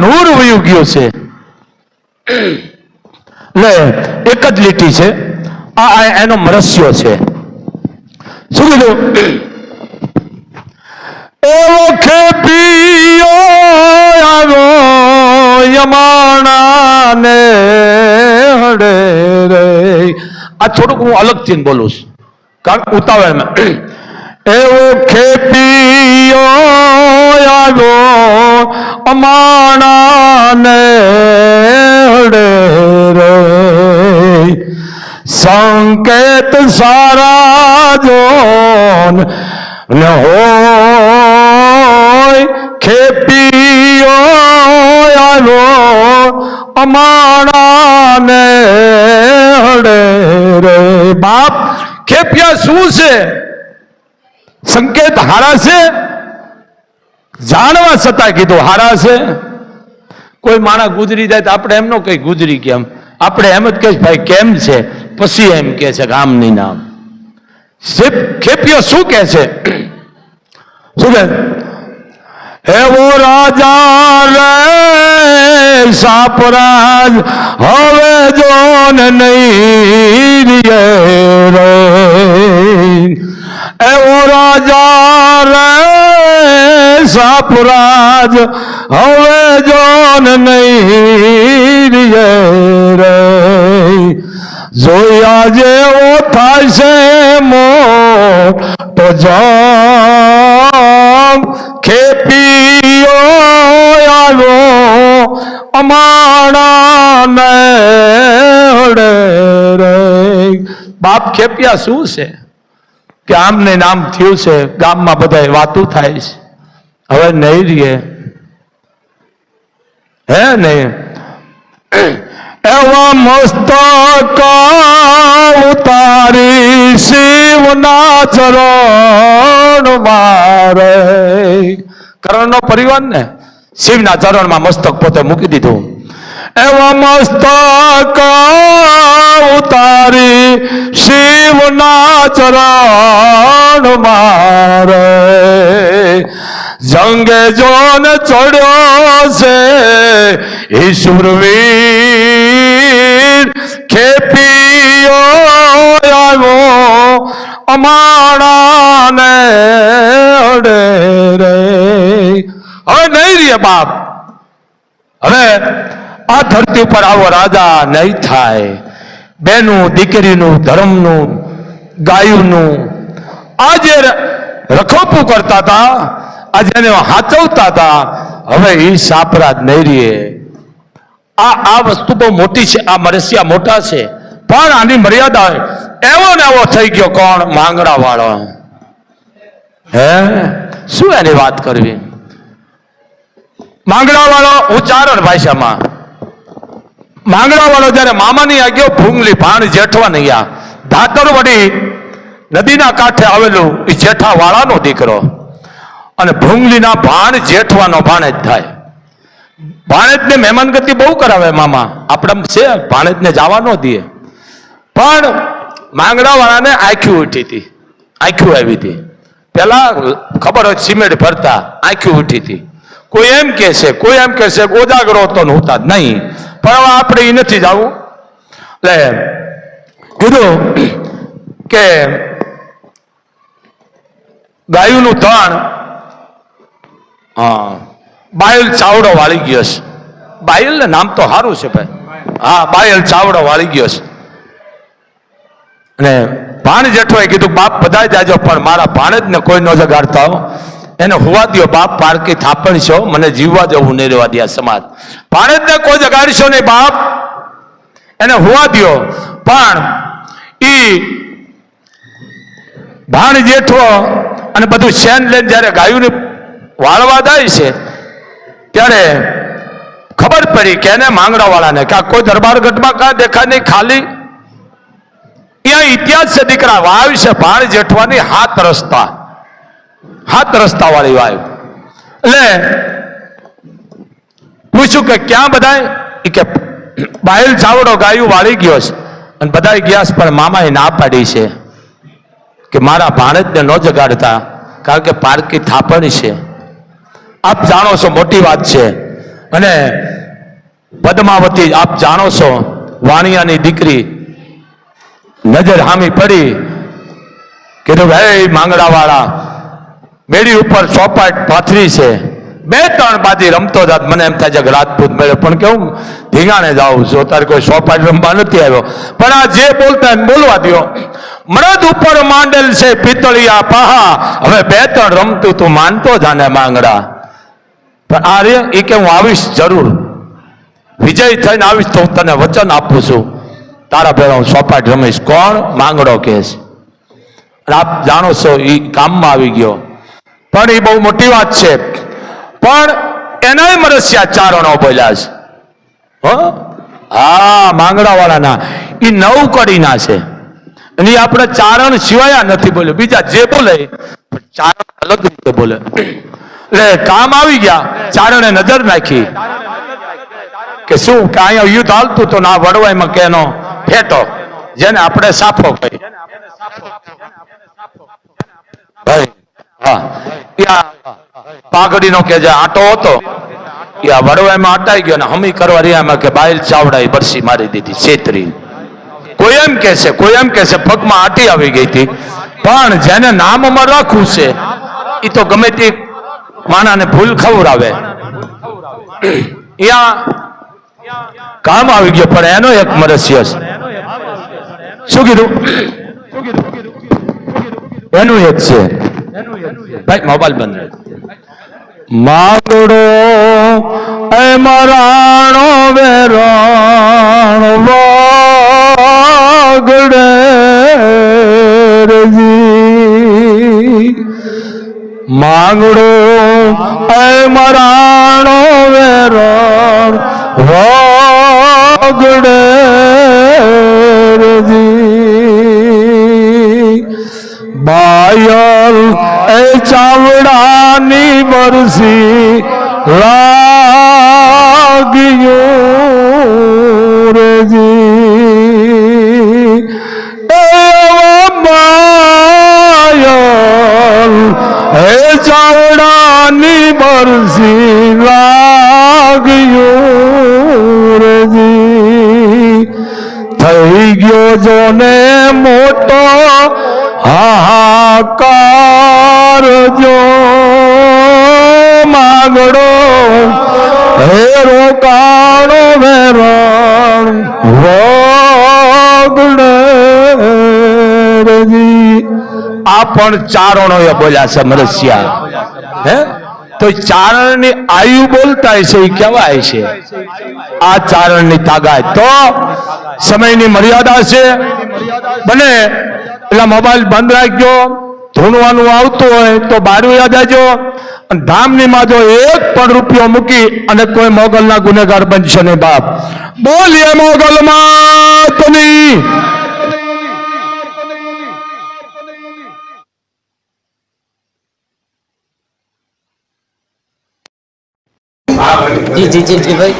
નૂર વયું ગયું છે. લે, એક જ લીટી છે. આ એનો મરસ્યો છે. શું કીધું? એવો ખેપીઓ આવ્યો યમાણાને હડે રે. આ થોડુંક હું અલગથી બોલું છું. કારણ ઉતાવળમાં એવો ખેપીઓ આવ્યો અમાણાને હડે રે સંકેત સારા જોન ન હોય ખેપીઓ આવ્યો અમાણાને હડે રે બાપ ખેપિયા શું છે સંકેત હારા છે જાણવા છતાં કીધું, હારા છે? કોઈ માણસ ગુજરી જાય તો આપણે એમનો કઈ ગુજરી કેમ? આપણે એમ જ કહીશ, ભાઈ, કેમ છે? પછી એમ કે છે ગામની નામ. ખેપિયો શું કે છે? શું કે એવો રાજા રે, સાપરાજ, હવે જોન નહીં રે. એવો રાજા રે સાપરાજ, હવે જોન નહીં રે. જોયા જેવો થાય છે મો તો જામ ખેપીઓ આવ્યો અમાણા ને બાપ ખેપિયા શું છે? કે આમને નામ થયું છે, ગામમાં બધા વાતું થાય છે. હવે નહીં રીએ હે નહીં? એવા મસ્તક ઉતારી શિવના ચરણ મારે. કરણનો પરિવાર ને? શિવના ચરણમાં મસ્તક પોતે મૂકી દીધું. એવા મસ્તક ઉતારી શિવના ચરણ મારે. જંગે જોન ચડ્યો છે ઈશ્વરવીર ખેપીઓ આવ્યો અમાણાને અડે રે. હવે નહીં રે બાપ. હવે આ ધરતી ઉપર આવો રાજા નહીં થાય. બેનું, દીકરીનું, ધર્મનું, ગાયુંનું. આ જે રખોપું કરતા હતા આ જેને હાચવતા હતા હવે એ સાપરાજ નહીં રહીએ આ આ વસ્તુ બહુ મોટી છે, આ મરસિયા મોટા છે. પણ આની મર્યાદા એવો ને એવો થઈ ગયો કોણ? માંગડા વાળો હે? શું એની વાત કરવી? માંગડા વાળો ઉચ્ચારણ ભાષામાં માંગડા વાળો જયારે મામાની આગળ ભૂંગલી ભાણ જેઠવા આ ધાતર વડી નદીના કાંઠે આવેલું એ જેઠા વાળાનો દીકરો. અને ભૂંગલીના ભાણ જેઠવાનો ભાણેજ થાય. ભાણેજને મહેમાનગતિ બહુ કરાવે મામા. આપણે છે, ભાણેજને જવા ન દે. પણ માંગડા વાળાને આંખ્યું ઉઠી હતી. આંખ્યું આવી હતી. પેલા ખબર હોય, સિમેન્ટ ભરતા આંખ્યું ઉઠી હતી. કોઈ એમ કે છે, કોઈ એમ કે છે ગોજાગરો તો નહોતા જ નહીં. પણ હવે આપણે એ નથી જવું. એટલે કીધું કે ગાયુંનું ધણ હા બાયલ ચાવડો વાળી ગયો છે. બાયલ ને નામ તો સારું છે ભાઈ. હા, બાયલ ચાવડો વાળી ગયો છે. અને ભાણ જેઠવાએ કીધું, બાપ બધા જાજો, પણ મારા ભાણેજ ને કોઈ ન જગાડતા એને હોવા દ્યો, બાપ પારકી થાપણ છો, મને જીવવા દેવું નહીં રહેવા દે સમાજ. ભારતને કોઈ જગાડશો નહીં, બાપ. એને હોવા દ્યો. પણ ઈ ભાણ જેઠવો અને બધું શેન લઈને જ્યારે ગાયુંને વાળવા જાય છે, ત્યારે ખબર પડી કે એને માંગડા વાળાને કે આ કોઈ દરબાર ગઢમાં કાં દેખાય નહીં, ખાલી ત્યાં ઇતિહાસ છે, દીકરા. વાવ છે, ભાણ જેઠવાની હાથ રસ્તા. હાથ રસ્તા વાળી વાવ એટલે પૂછ્યું કે ક્યાં બધા કે બાયલ ચાવડો ગાયું વાળી ગયો છે. અને બધા ગયા છે, પણ મામાએ ના પાડી છે. કે મારા ભાણેજને ન જગાડતા, કારણ કે પારકી થાપણી છે. આપ જાણો છો, મોટી વાત છે. અને પદ્માવતી, આપ જાણો છો, વાણિયાની દીકરી નજર હામી પડી. કીધું ભાઈ માંગડાવાળા મેળી ઉપર ચોપાટ પાથરી છે. બે ત્રણ બાજી રમતો જાત. મને એમ થાય છે કે રાજપૂત મેળે. પણ કેવું ધીંગાણે જાઉં છું. તારે કોઈ ચોપાટ રમવા નથી આવ્યો. પણ આ જે બોલતા બોલવા દ્યો. મરદ ઉપર માંડેલ છે પિતળિયા પાહા. હવે બે ત્રણ રમતું તું માનતો જાને માંગડા. પણ આ રે એ કે હું આવીશ જરૂર. વિજય થઈને આવીશ તો હું તને વચન આપું છું. તારા પહેલા હું સોપાટ રમીશ. કોણ? માંગડો કેસ અને આપ જાણો છો એ કામમાં આવી ગયો. પણ એ બહુ મોટી વાત છે. પણ એનાય મરસ્યા ચારણો બોલ્યા છે. હો? હા માંગડા વાળાના એ નવ કડીના છે. અને એ આપણે ચારણ સિવાય નથી બોલ્યો. બીજા જે બોલે ચારણ અલગ રીતે બોલે. એટલે કામ આવી ગયા. ચારણે નજર નાખી. કે શું, કે અહીંયા યુદ્ધ હાલતું તો ના વડવાઈમાં કેનો ફેટો, જેને આપણે સાફો કહી ભાઈ હા. પાઘડીનો કે જે આટો હતો એ આ વડવાઈમાં અટાઈ ગયો ને હમી કરવા રહ્યા કે બાયલ ચાવડાઈ બરસી મારી દીધી છેતરી. કોઈ એમ કે છે, કોઈ એમ કે છે, પગમાં આટી આવી ગઈ હતી. પણ જેને નામ અમર રાખવું છે એ તો ગમે તે માણાને ભૂલ ખવડાવે. કામ આવી ગયો, પણ એનો એક મરસ્ય શું કીધું? એનું એક છે. ભાઈ, મોબાઈલ બંધ રહે. માગડો એ મરાણો વેરાણ વાગડે માગડો એ મરાણો વેરાણ વાગડે રજી. એ ચાવડાની બરસી લાગ્યું રેજી. એ હે ચાવડાની બરસી લાગ્યું રેજી. થઈ ગયો જોને મોટો હાહાકાર જો માગડો હે રોકાણો વેરણ વગડે આ પણ ચારણોએ બોલ્યા છે મરસિયા. હે? તો ચારણની આયુ બોલતા છે, એ કહેવાય છે. આ ચારણની તાકાત તો સમયની મર્યાદા છે. બને એટલે મોબાઈલ બંધ રાખજો. ધૂણવાનું આવતું હોય તો બારું યાદ આવજો ધામની માં જો એક પણ રૂપિયો મૂકી અને કોઈ મોગલના ગુનેગાર બનશે નહીં બાપ. બોલીએ મોગલ માતની. જી જી જી જી ભાઈ